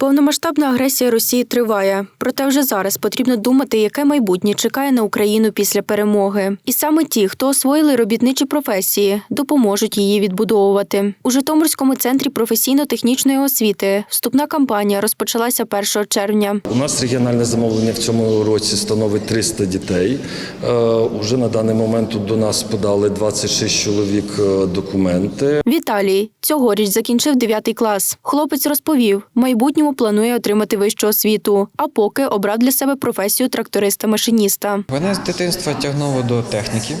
Повномасштабна агресія Росії триває, проте вже зараз потрібно думати, яке майбутнє чекає на Україну після перемоги. І саме ті, хто освоїли робітничі професії, допоможуть її відбудовувати. У Житомирському центрі професійно-технічної освіти вступна кампанія розпочалася 1 червня. У нас регіональне замовлення в цьому році становить 300 дітей. Е, Уже на даний момент до нас подали 26 чоловік е, документи. Віталій цьогоріч закінчив 9 клас. Хлопець розповів, в майбутньому планує отримати вищу освіту, а поки обрав для себе професію тракториста-машиніста. Мене з дитинства тягнуло до техніки.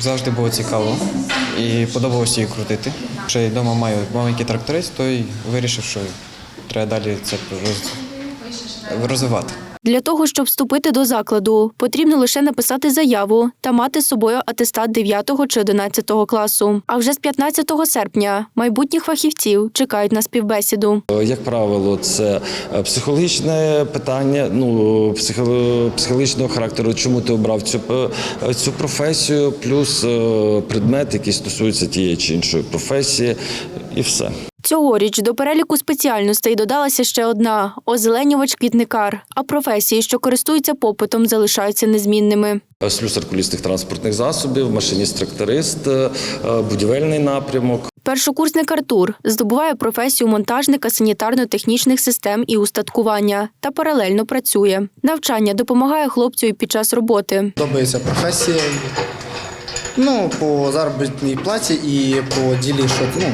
Завжди було цікаво і подобалося її крутити. Ще й вдома маю маленький тракторист, то й вирішив, що треба далі це розвивати. Для того, щоб вступити до закладу, потрібно лише написати заяву та мати з собою атестат 9 чи 11 класу. А вже з 15 серпня майбутніх фахівців чекають на співбесіду. Е, Як правило, це е, психологічне питання, ну психо- психологічного характеру, чому ти обрав цю е, цю професію, плюс предмет, який стосується тієї чи іншої професії, і все. Цьогоріч до переліку спеціальностей додалася ще одна озеленювач-квітникар. А професії, що користуються попитом, залишаються незмінними. Слюсар колісних транспортних засобів, машиніст-тракторист, е, е, будівельний напрямок. Першокурсник Артур здобуває професію монтажника санітарно-технічних систем і устаткування та паралельно працює. Навчання допомагає хлопцю і під час роботи. Подобається професія. Ну, по заробітній платі і по ділі, що ну,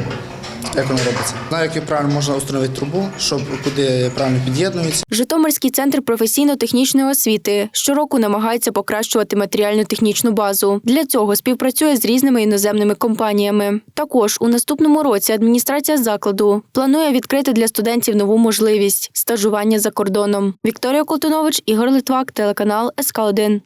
як воно робиться. Знаю, як правильно можна установити трубу, щоб куди правильно під'єднується. Житомирський центр професійно-технічної освіти щороку намагається покращувати матеріально-технічну базу. Для цього співпрацює з різними іноземними компаніями. Також у наступному році адміністрація закладу планує відкрити для студентів нову можливість стажування за кордоном. Вікторія Колтунович, Ігор Литвак, телеканал СК 1